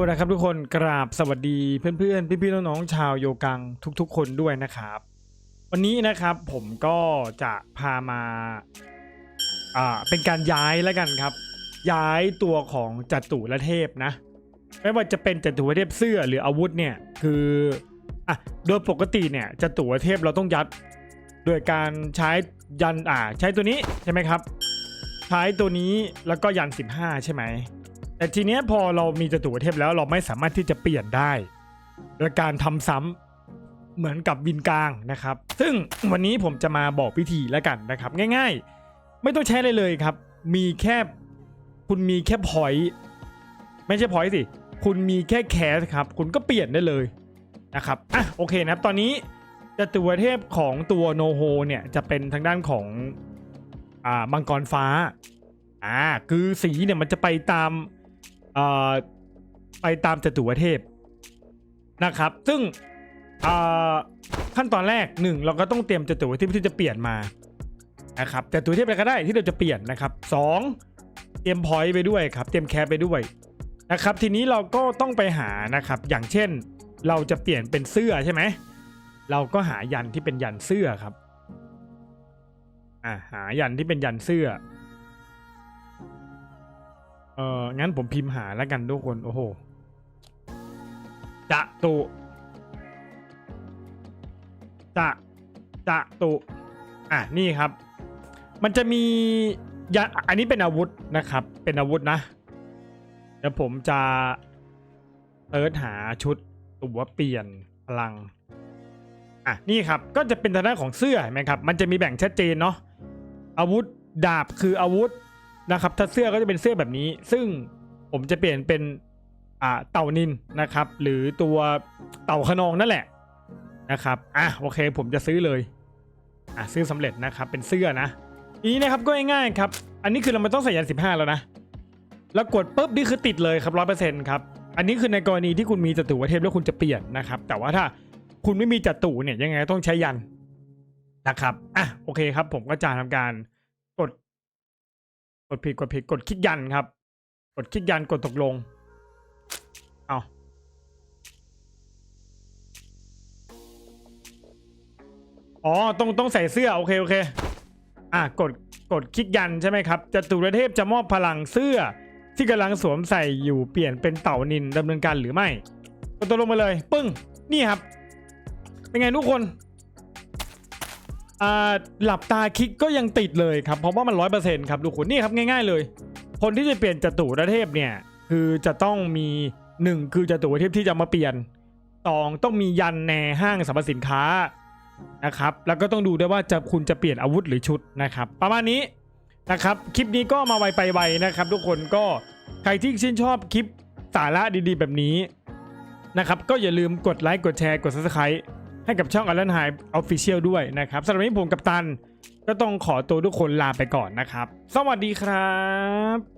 นะครับ ทุกคนกราบสวัสดีเพื่อนๆ พี่ๆน้องๆชาวโยกังทุก ๆ คนด้วยนะครับ วันนี้นะครับผมก็จะพามาอ่าเป็นการย้ายแล้วกันครับ ย้ายตัวของจัตุรเทพนะ ไม่ว่าจะเป็นจัตุรเทพเสื้อหรืออาวุธเนี่ยคืออะโดยปกติเนี่ยจัตุรเทพเราต้องยัดโดยการใช้ยันอ่าใช้ตัวนี้ใช่ไหมครับ ใช้ตัวนี้แล้วก็ยัน 15 ใช่ไหม แต่ทีเนี้ยพอเรามีจตุรเทพแล้วเราไม่สามารถที่จะเปลี่ยนได้ โดยการทำซ้ำเหมือนกับวินกลางนะครับ ซึ่งวันนี้ผมจะมาบอกวิธีแล้วกันนะครับ ง่าย ๆ ไม่ต้องใช้อะไรเลยครับ มีแค่คุณมีแค่พอยต์ไม่ใช่พอยต์สิคุณมีแค่แคสครับ คุณก็เปลี่ยนได้เลยนะครับอะโอเคนะครับ ตอนนี้จตุรเทพของตัวโนโฮเนี่ยจะเป็นทางด้านของอ่ามังกรฟ้าอ่าคือสีเนี่ยมันจะไปตาม ไปตามจตุรเทพนะครับ ซึ่งขั้นตอนแรกหนึ่งเราก็ต้องเตรียมจตุรเทพที่จะเปลี่ยนมานะครับจตุรเทพอะไรก็ได้ที่เราจะเปลี่ยนนะครับสองเตรียมพอยต์ไปด้วยครับ เตรียมแคร์ไปด้วยนะครับ ทีนี้เราก็ต้องไปหานะครับ อย่างเช่น เราจะเปลี่ยนเป็นเสื้อใช่ไหมเราก็หายันที่เป็นยันเสื้อครับอ่าหายันที่เป็นยันเสื้อ เอองั้นผมพิมพ์หาแล้วกันทุกคน โอ้โหจะตุจะจะตุอะ นี่ครับ มันจะมียาอันนี้เป็นอาวุธนะครับ เป็นอาวุธนะ เดี๋ยวผมจะเติร์ชหาชุดตัวเปลี่ยนพลัง อะ นี่ครับ ก็จะเป็นทางด้านของเสื้อเห็นไหมครับ มันจะมีแบ่งชัดเจนเนาะ อาวุธดาบคืออาวุธ นะครับ ถ้าเสื้อก็จะเป็นเสื้อแบบนี้ ซึ่งผมจะเปลี่ยนเป็นอ่าเต่านินนะครับ หรือตัวเต่าขนองนั่นแหละนะครับ อะโอเคผมจะซื้อเลย อะซื้อสำเร็จนะครับ เป็นเสื้อนะทีนี้นะครับก็ง่ายๆครับ อันนี้คือเราไม่ต้องใส่ยัน15แล้วนะ แล้วกดปุ๊บนี่คือติดเลยครับร้อยเปอร์เซ็นต์ครับ อันนี้คือในกรณีที่คุณมีจัตุรเทพแล้วคุณจะเปลี่ยนนะครับ แต่ว่าถ้าคุณไม่มีจัตุเนี่ยยังไงต้องใช้ยันนะครับ อะโอเคครับ ผมก็จะทำการ กดผิดกดผิดกดคลิกยันครับ กดคลิกยันกดตกลง เอาอ๋อต้องต้องใส่เสื้อโอเคโอเค อะกดกดคลิกยันใช่ไหมครับจตุรเทพจะมอบพลังเสื้อ ที่กำลังสวมใส่อยู่เปลี่ยนเป็นเต่านินดำเนินการหรือไม่กดตกลงมาเลย ปึ้งนี่ครับ เป็นไงทุกคน หลับตาคลิกก็ยังติดเลยครับเพราะว่ามันร้อยเปอร์เซ็นต์ครับทุกคนนี่ครับง่ายๆเลย คนที่จะเปลี่ยนจตุรเทพเนี่ย คือจะต้องมีหนึ่งคือจตุรเทพที่จะมาเปลี่ยนสองต้องมียันในห้างสรรพสินค้านะครับ แล้วก็ต้องดูด้วยว่าจะคุณจะเปลี่ยนอาวุธหรือชุดนะครับ ประมาณนี้นะครับ คลิปนี้ก็มาไวไปไวนะครับ ทุกคนก็ใครที่ชื่นชอบคลิปสาระดีๆ แบบนี้นะครับ ก็อย่าลืมกดไลค์กดแชร์กด subscribe ให้กับช่องอลันไฮออฟฟิเชียลด้วยนะครับสำหรับวันนี้ผมกับตัน ก็ต้องขอตัวทุกคนลาไปก่อนนะครับ สวัสดีครับ